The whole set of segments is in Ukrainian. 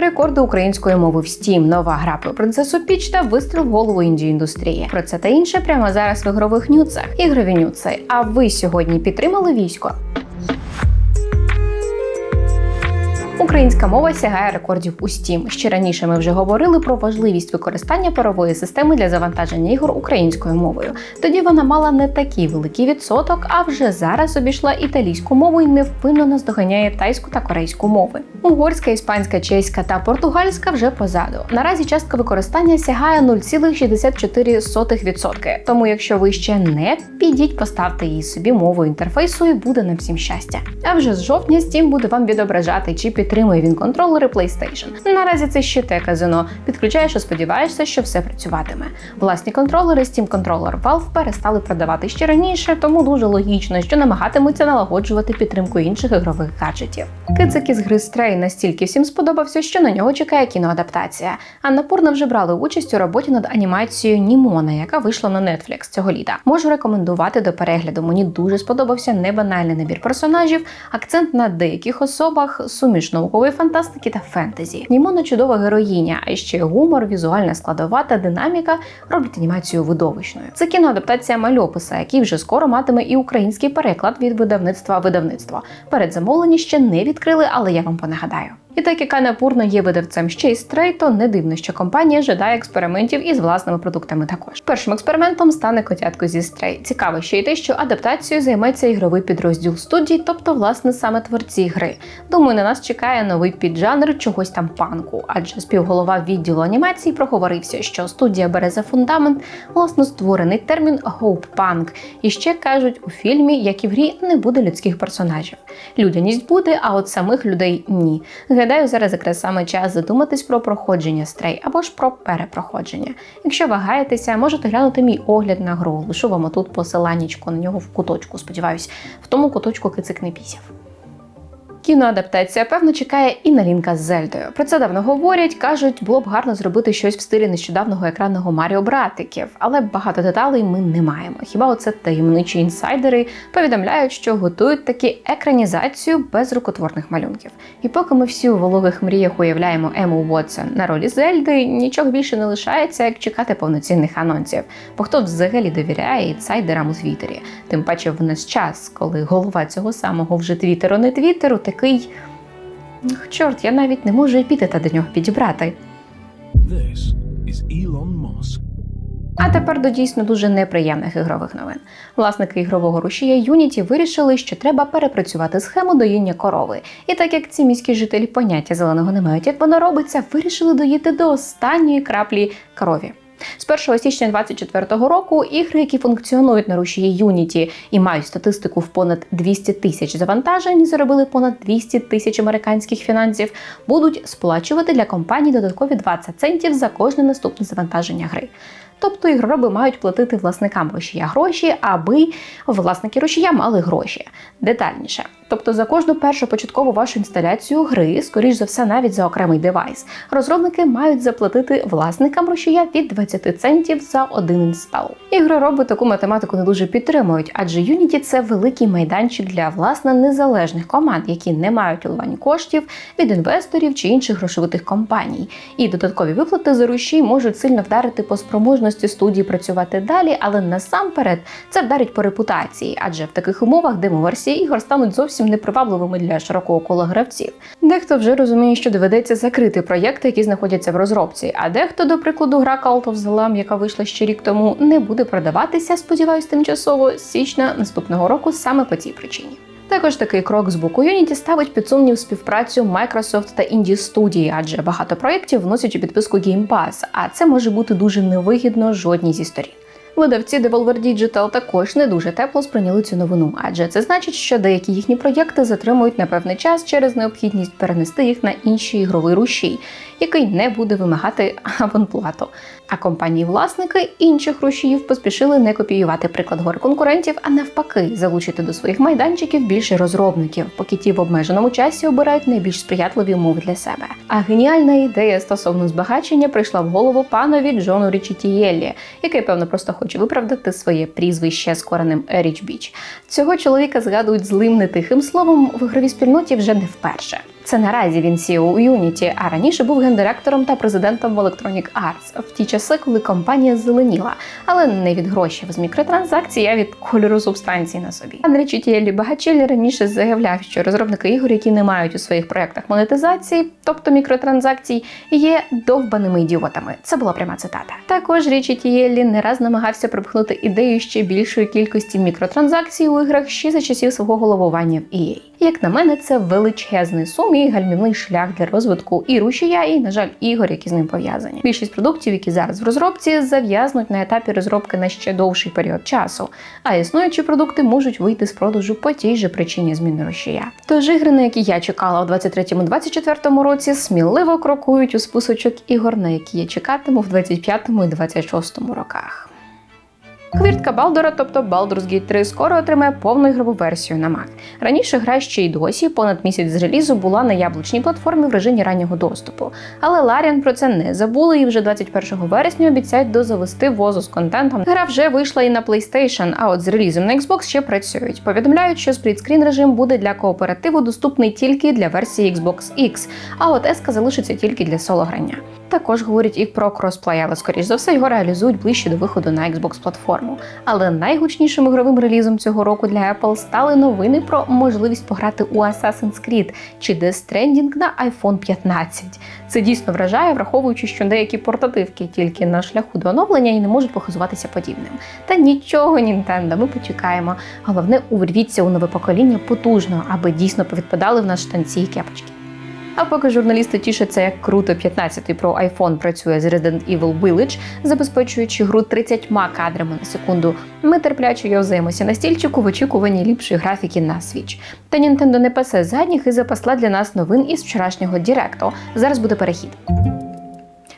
рекорди української мови в Steam, нова гра про принцесу Піч та вистріл в голову інді індустрії. Про це та інше прямо зараз в ігрових нюцах. Ігрові нюци. А ви сьогодні підтримали військо? Українська мова сягає рекордів у Steam. Ще раніше ми вже говорили про важливість використання парової системи для завантаження ігор українською мовою. Тоді вона мала не такий великий відсоток, а вже зараз обійшла італійську мову і невпинно наздоганяє тайську та корейську мови. Угорська, іспанська, чеська та португальська вже позаду. Наразі частка використання сягає 0,64%. Тому, якщо ви ще не підіть, поставте її собі мовою інтерфейсу і буде нам всім щастя. А вже з жовтня Steam буде вам відображати, чи підтримує він контролери PlayStation. Наразі це ще те казино. Підключаєш і сподіваєшся, що все працюватиме. Власні контролери Steam Controller Valve перестали продавати ще раніше, тому дуже логічно, що намагатимуться налагоджувати підтримку інших ігрових гаджетів. Кицик із гри Stray настільки всім сподобався, що на нього чекає кіноадаптація. Анна Пурна вже брали участь у роботі над анімацією Німона, яка вийшла на Netflix цього літа. Можу рекомендувати до перегляду. Мені дуже сподобався небанальний набір персонажів, акцент на деяких особах, суміш наукової фантастики та фентезі. Німона чудова героїня, а ще гумор, візуальна складова та динаміка роблять анімацію видовищною. Це кіноадаптація мальописа, який вже скоро матиме і український переклад від видавництва видавництва. Передзамовлення ще не відкрили, але я вам понагадаю. І так як Аня є видавцем ще й стрей, то не дивно, що компанія жадає експериментів із власними продуктами також. Першим експериментом стане котятко зі стрей. Цікаво ще й те, що адаптацією займеться ігровий підрозділ студії, тобто, власне, саме творці гри. Думаю, на нас чекає новий піджанр чогось там панку, адже співголова відділу анімації проговорився, що студія бере за фундамент власно створений термін Hope Punk. І ще кажуть, у фільмі, як і в грі, не буде людських персонажів. Людяність буде, а от самих людей ні. Гадаю, зараз якраз саме час задуматись про проходження стрей або ж про перепроходження. Якщо вагаєтеся, можете глянути мій огляд на гру. Лишу вам тут посиланнячко на нього в куточку. Сподіваюсь, в тому куточку кицик не пісяв. Кіноадаптація, певно, чекає і Налінка з Зельдою. Про це давно говорять, кажуть, було б гарно зробити щось в стилі нещодавнього екранного Маріо Братиків, але багато деталей ми не маємо. Хіба оце таємничі інсайдери повідомляють, що готують таки екранізацію без рукотворних малюнків. І поки ми всі у вологих мріях уявляємо Ему Уотсон на ролі Зельди, нічого більше не лишається, як чекати повноцінних анонсів. Бо хто взагалі довіряє інсайдерам у Твіттері? Тим паче в нас час, коли голова цього самого вже твіттеру не твіттеру такий. «Ах, Чорт, я навіть не можу епітета до нього підібрати. This is Elon Musk. А тепер до дійсно дуже неприємних ігрових новин. Власники ігрового рушія Unity вирішили, що треба перепрацювати схему доїння корови. І так як ці міські жителі поняття зеленого не мають, як воно робиться, вирішили доїти до останньої краплі корові. З 1 січня 2024 року ігри, які функціонують на рушії Unity і мають статистику в понад 200 тисяч завантажень, заробили понад 200 тисяч американських фінансів, будуть сплачувати для компаній додаткові 20 центів за кожне наступне завантаження гри. Тобто ігророби мають платити власникам рушія гроші, аби власники рушія мали гроші. Детальніше. Тобто за кожну першу початкову вашу інсталяцію гри, скоріш за все, навіть за окремий девайс, розробники мають заплатити власникам рушія від 20 центів за один інстал. Ігророби таку математику не дуже підтримують, адже Unity – це великий майданчик для власне незалежних команд, які не мають уливань коштів від інвесторів чи інших грошовитих компаній. І додаткові виплати за рушій можуть сильно вдарити по спроможності студії працювати далі, але насамперед це вдарить по репутації, адже в таких умовах демо-версії ігор стануть зовсім непривабливими для широкого кола гравців. Дехто вже розуміє, що доведеться закрити проєкти, які знаходяться в розробці, а дехто, до прикладу, гра Cult of the Lamb, яка вийшла ще рік тому, не буде продаватися, сподіваюсь, тимчасово з січня наступного року саме по цій причині. Також такий крок з боку Unity ставить під сумнів співпрацю Microsoft та Indie студії, адже багато проєктів вносять у підписку Game Pass, а це може бути дуже невигідно жодній зі сторін. Видавці Devolver Digital також не дуже тепло сприйняли цю новину, адже це значить, що деякі їхні проєкти затримують на певний час через необхідність перенести їх на інший ігровий рушій, який не буде вимагати абонплату. А компанії-власники інших рушіїв поспішили не копіювати приклад гори конкурентів, а навпаки, залучити до своїх майданчиків більше розробників, поки ті в обмеженому часі обирають найбільш сприятливі умови для себе. А геніальна ідея стосовно збагачення прийшла в голову панові Джону Річітієллі, який, певно, просто хоче виправдати своє прізвище з коренем Річ Біч. Цього чоловіка згадують злим нетихим словом в ігровій спільноті вже не вперше. Це наразі він CEO у Unity, а раніше був гендиректором та президентом в Electronic Arts в ті часи, коли компанія зеленіла, але не від грошей з мікротранзакцій, а від кольору субстанції на собі. Андрій Чутієлі Багачелі раніше заявляв, що розробники ігор, які не мають у своїх проектах монетизації, тобто мікротранзакцій, є довбаними ідіотами. Це була пряма цитата. Також Річі Тієлі не раз намагався припхнути ідею ще більшої кількості мікротранзакцій у іграх ще за часів свого головування в EA. Як на мене, це величезний сум і гальмівний шлях для розвитку і рушія, і, на жаль, ігор, які з ним пов'язані. Більшість продуктів, які зараз в розробці, зав'язнуть на етапі розробки на ще довший період часу, а існуючі продукти можуть вийти з продажу по тій же причині зміни рушія. Тож ігри, на які я чекала у 23-24 році, сміливо крокують у списочок ігор, на які я чекатиму в 25 і 26 роках. Хвіртка Балдора, тобто Baldur's Gate 3, скоро отримає повну ігрову версію на Mac. Раніше гра ще й досі, понад місяць з релізу, була на яблучній платформі в режимі раннього доступу. Але Larian про це не забули і вже 21 вересня обіцяють дозавести возу з контентом. Гра вже вийшла і на PlayStation, а от з релізом на Xbox ще працюють. Повідомляють, що сплітскрін режим буде для кооперативу доступний тільки для версії Xbox X, а от S залишиться тільки для соло грання. Також говорять і про кросплей, але скоріш за все його реалізують ближче до виходу на Xbox платформу. Але найгучнішим ігровим релізом цього року для Apple стали новини про можливість пограти у Assassin's Creed чи Death Stranding на iPhone 15. Це дійсно вражає, враховуючи, що деякі портативки тільки на шляху до оновлення і не можуть похизуватися подібним. Та нічого, Nintendo, ми почекаємо. Головне, увірвіться у нове покоління потужно, аби дійсно повідпадали в нас штанці і кепочки. А поки журналісти тішаться, як круто 15-й Pro iPhone працює з Resident Evil Village, забезпечуючи гру 30 кадрами на секунду, ми терпляче йовзаємося на стільчику в очікуванні ліпшої графіки на Switch. Та Nintendo не пасе задніх і запасла для нас новин із вчорашнього Діректу. Зараз буде перехід.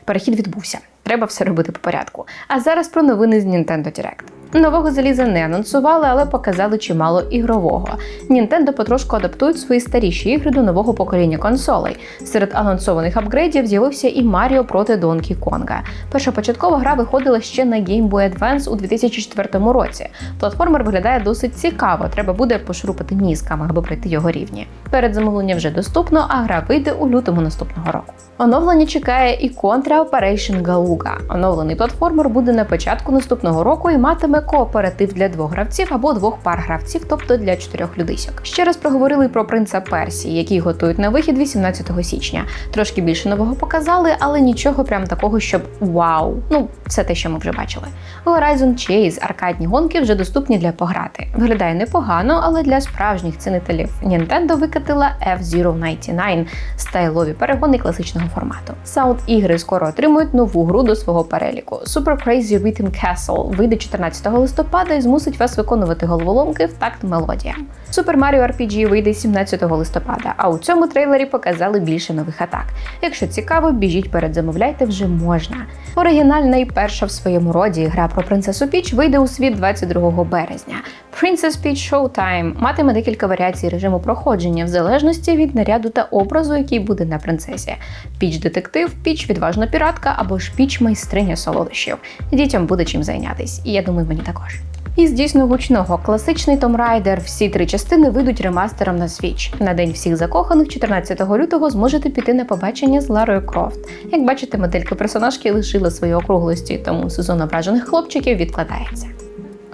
Перехід відбувся. Треба все робити по порядку. А зараз про новини з Nintendo Direct. Нового заліза не анонсували, але показали чимало ігрового. Nintendo потрошку адаптують свої старіші ігри до нового покоління консолей. Серед анонсованих апгрейдів з'явився і Маріо проти Донкі Конга. Перша початкова гра виходила ще на Game Boy Advance у 2004 році. Платформер виглядає досить цікаво. Треба буде пошурупати мізками, аби пройти його рівні. Передзамовлення вже доступно, а гра вийде у лютому наступного року. Оновлення чекає і Contra Operation Galuga. Оновлений платформер буде на початку наступного року і матиме кооператив для двох гравців або двох пар гравців, тобто для чотирьох людисьок. Ще раз проговорили про принца Персії, який готують на вихід 18 січня. Трошки більше нового показали, але нічого прям такого, щоб вау. Ну, це те, що ми вже бачили. Horizon Chase аркадні гонки вже доступні для пограти. Виглядає непогано, але для справжніх цінителів Nintendo викатила F-Zero 99 стайлові перегони класичного формату. Sound ігри скоро отримують нову гру до свого переліку. Super Crazy Rhythm Castle вийде 14 листопада і змусить вас виконувати головоломки в такт мелодіям. Super Mario RPG вийде 17 листопада, а у цьому трейлері показали більше нових атак. Якщо цікаво, біжіть перед замовляйте вже можна. Оригінальна і перша в своєму роді гра про принцесу Піч вийде у світ 22 березня. Princess Peach Showtime матиме декілька варіацій режиму проходження в залежності від наряду та образу, який буде на принцесі. Піч детектив, піч відважна піратка або ж піч майстриня солодощів. Дітям буде чим зайнятись, і я думаю, мені також. Із дійсно гучного класичний Tomb Raider всі три частини вийдуть ремастером на Switch. На день всіх закоханих, 14 лютого, зможете піти на побачення з Ларою Крофт. Як бачите, моделька персонажки лишила свої округлості, тому сезон ображених хлопчиків відкладається.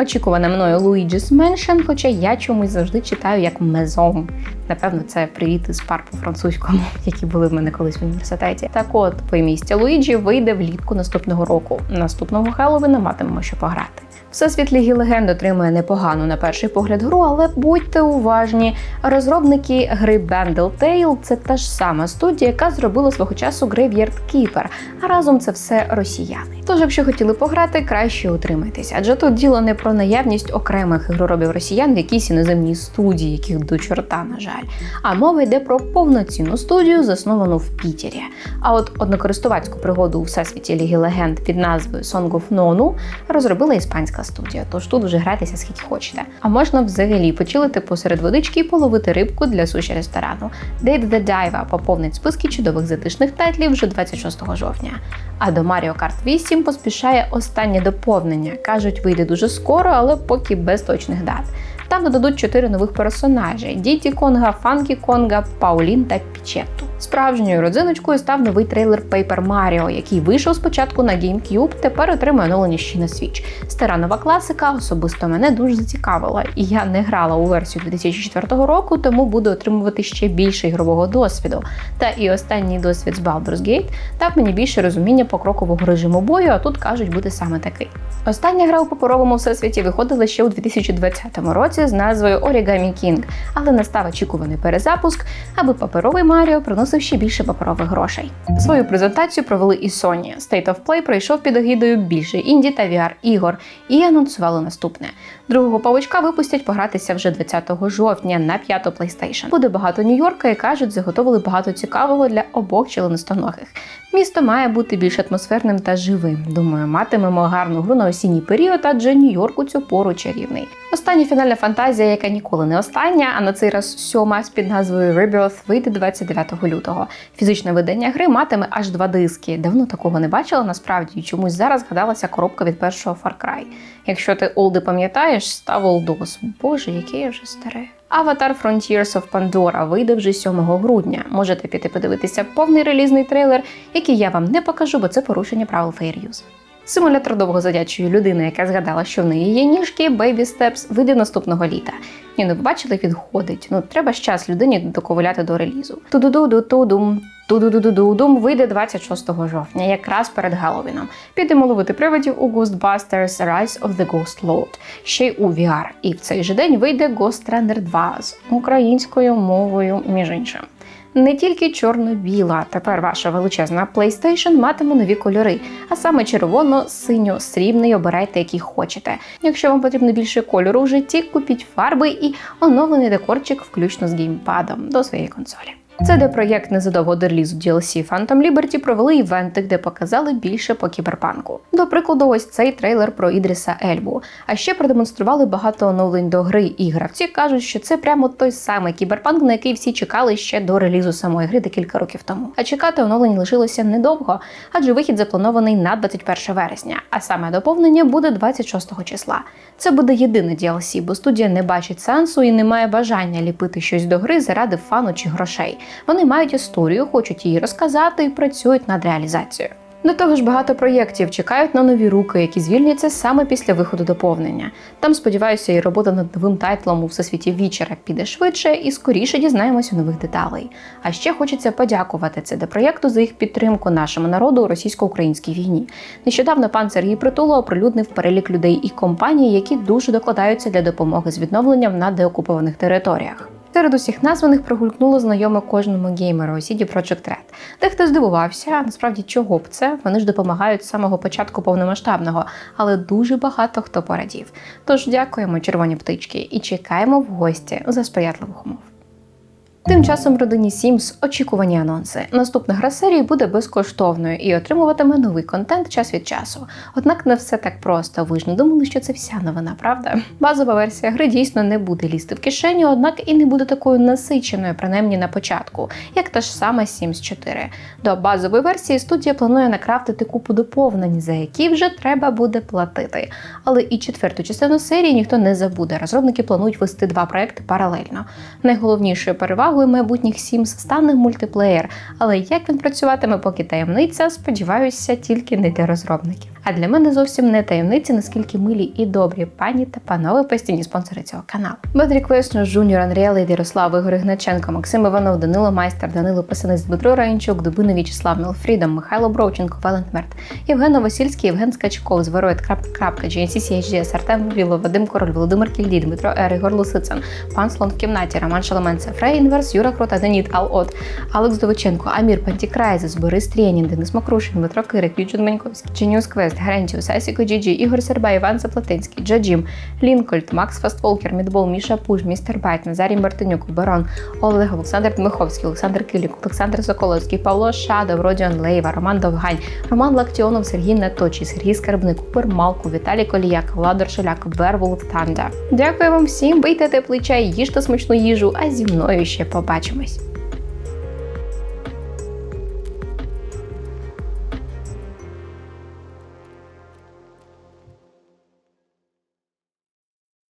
Очікувана мною Luigi's Mansion, хоча я чомусь завжди читаю як Мезон. Напевно, це привіт із пар по французькому, які були в мене колись в університеті. Так от, помістя Луїджі вийде влітку наступного року. Наступного Хеллоуіна матимемо що пограти. Всесвіт Ліги Легенд отримує непогану на перший погляд гру, але будьте уважні. Розробники гри Bendel Tale – це та ж сама студія, яка зробила свого часу Graveyard Keeper, а разом це все росіяни. Тож, якщо хотіли пограти, краще утримайтеся, адже тут діло не про наявність окремих ігроробів росіян в якійсь іноземній студії, яких до чорта, на жаль. А мова йде про повноцінну студію, засновану в Пітері. А от однокористувацьку пригоду у всесвіті Ліги Легенд під назвою Song of Nonu розробила іспанська студія, тож тут вже грайтеся скільки хочете. А можна взагалі почилити посеред водички і половити рибку для суші ресторану. Date the Dive поповнить списки чудових затишних тайтлів вже 26 жовтня. А до Mario Kart 8 поспішає останнє доповнення. Кажуть, вийде дуже скоро, але поки без точних дат. Там додадуть чотири нових персонажі: Діті Конга, Фанкі Конга, Паулін та Пічетту. Справжньою родзиночкою став новий трейлер Paper Mario, який вийшов спочатку на GameCube, тепер отримує оновлення на Switch. Стара нова класика особисто мене дуже зацікавила, і я не грала у версію 2004 року, тому буду отримувати ще більше ігрового досвіду. Та і останній досвід з Baldur's Gate дав мені більше розуміння покрокового режиму бою, а тут кажуть, буде саме такий. Остання гра у паперовому всесвіті виходила ще у 2020 році з назвою Origami King, але настав очікуваний перезапуск, аби паперовий Маріо приносив ще більше паперових грошей. Свою презентацію провели і Sony. State of Play пройшов під егідою більше інді та VR ігор і анонсували наступне. Другого павучка випустять погратися вже 20 жовтня на п'яту PlayStation. Буде багато Нью-Йорка і кажуть, заготовили багато цікавого для обох членистоногих. Місто має бути більш атмосферним та живим. Думаю, матимемо гарну гру на осінній період, адже Нью-Йорк у цю пору чарівний. Остання фінальна фантазія, яка ніколи не остання, а на цей раз сьома з під назвою Rebirth вийде 29 лютого. Фізичне видання гри матиме аж два диски. Давно такого не бачила насправді, і чомусь зараз згадалася коробка від першого Far Cry. Якщо ти олди пам'ятаєш, став олдос. Боже, який я вже старий. Аватар Frontiers of Pandora вийде вже 7 грудня. Можете піти подивитися повний релізний трейлер, який я вам не покажу, бо це порушення правил Fair Use. Симулятор довгозадячої людини, яка згадала, що в неї є ніжки, Baby Steps, вийде наступного літа. Ні, ну ви бачили, відходить. Ну треба ж час людині доковуляти до релізу. Ту-ду-ду-ду-ту-дум. Ту-ду-ду-ду-дум вийде 26 жовтня, якраз перед Геловіном. Підемо ловити привидів у Ghostbusters Rise of the Ghost Lord, ще й у VR. І в цей же день вийде Ghost Runner 2 з українською мовою, між іншим. Не тільки чорно-біла, тепер ваша величезна PlayStation матиме нові кольори, а саме червоно, синьо, срібний обирайте, який хочете. Якщо вам потрібно більше кольору у житті, купіть фарби і оновлений декорчик, включно з геймпадом до своєї консолі. CD Projekt незадовго до релізу DLC Phantom Liberty провели івенти, де показали більше по кіберпанку. До прикладу, ось цей трейлер про Ідріса Ельбу. А ще продемонстрували багато оновлень до гри, і гравці кажуть, що це прямо той самий кіберпанк, на який всі чекали ще до релізу самої гри декілька років тому. А чекати оновлень лишилося недовго, адже вихід запланований на 21 вересня, а саме доповнення буде 26 числа. Це буде єдине DLC, бо студія не бачить сенсу і не має бажання ліпити щось до гри заради фану чи грошей. Вони мають історію, хочуть її розказати і працюють над реалізацією. До того ж, багато проєктів чекають на нові руки, які звільняться саме після виходу доповнення. Там, сподіваюся, і робота над новим тайтлом у всесвіті Вічера піде швидше і скоріше дізнаємося нових деталей. А ще хочеться подякувати CD проєкту за їх підтримку нашому народу у російсько-українській війні. Нещодавно пан Сергій Притула оприлюднив перелік людей і компаній, які дуже докладаються для допомоги з відновленням на деокупованих територіях. Серед усіх названих прогулькнуло знайоме кожному геймеру CD Projekt Red. Дехто здивувався, насправді чого б це? Вони ж допомагають з самого початку повномасштабного, але дуже багато хто порадів. Тож дякуємо, червоні птички, і чекаємо в гості за сприятливих умов. Тим часом родині Sims очікувані анонси. Наступна гра серії буде безкоштовною і отримуватиме новий контент час від часу. Однак не все так просто. Ви ж не думали, що це вся новина, правда? Базова версія гри дійсно не буде лізти в кишеню, однак і не буде такою насиченою, принаймні на початку, як та ж сама Sims 4. До базової версії студія планує накрафтити купу доповнень, за які вже треба буде платити. Але і четверту частину серії ніхто не забуде. Розробники планують вести два проекти паралельно. Найголовнішою перевагою майбутніх Sims стане мультиплеєр, але як він працюватиме, поки таємниця, сподіваюся, тільки не для розробників. А для мене зовсім не таємниці, наскільки милі і добрі пані та панове постійні спонсори цього каналу. Бед Request, Жуніор, Андріали, Ярослав, Ігор Ігначенко, Максим Іванов, Данило Майстер, Данило Писанець, Дмитро Раїнчук, Дубина В'ячеслав, Мелфрідом, Михайло Бровченко, Валент Мерт, Євген Новосільський, Євген Скачков, Звероїд, крапка, Артем Віло, Вадим Король, Володимир Кільдій, Дмитро Ер, Лусицин, Пан Слон в кімнаті, Роман Шаломенце, Фрей Інверс, Юра Крота, Деніт, Ал-От, Алекс Довиченко, Амір Пантікрайзес, Борис Трєнін, Денис Макрушин, Дмитро Кирик, Юджин Маньковський, Genius Квест, Грентіус, Асіко Джіджі, Ігор Серба, Іван Заплатинський, Джаджім, Лінкольд, Макс Фастволкер, Мідбол, Міша Пуш, Містер Байт, Назарій Мартинюк, Барон, Олег, Олександр Дмиховський, Олександр Килік, Олександр Соколовський, Павло Шадов, Родіон Лейва, Роман Довгань, Роман Лактіонов, Сергій Наточий, Сергій Скарбник, Купер Малку, Віталій Коліяк, Владор Шеляк, Берволов Танда. Дякую вам всім, бийте теплий їжте смачну їжу, а зі мною ще побачимось.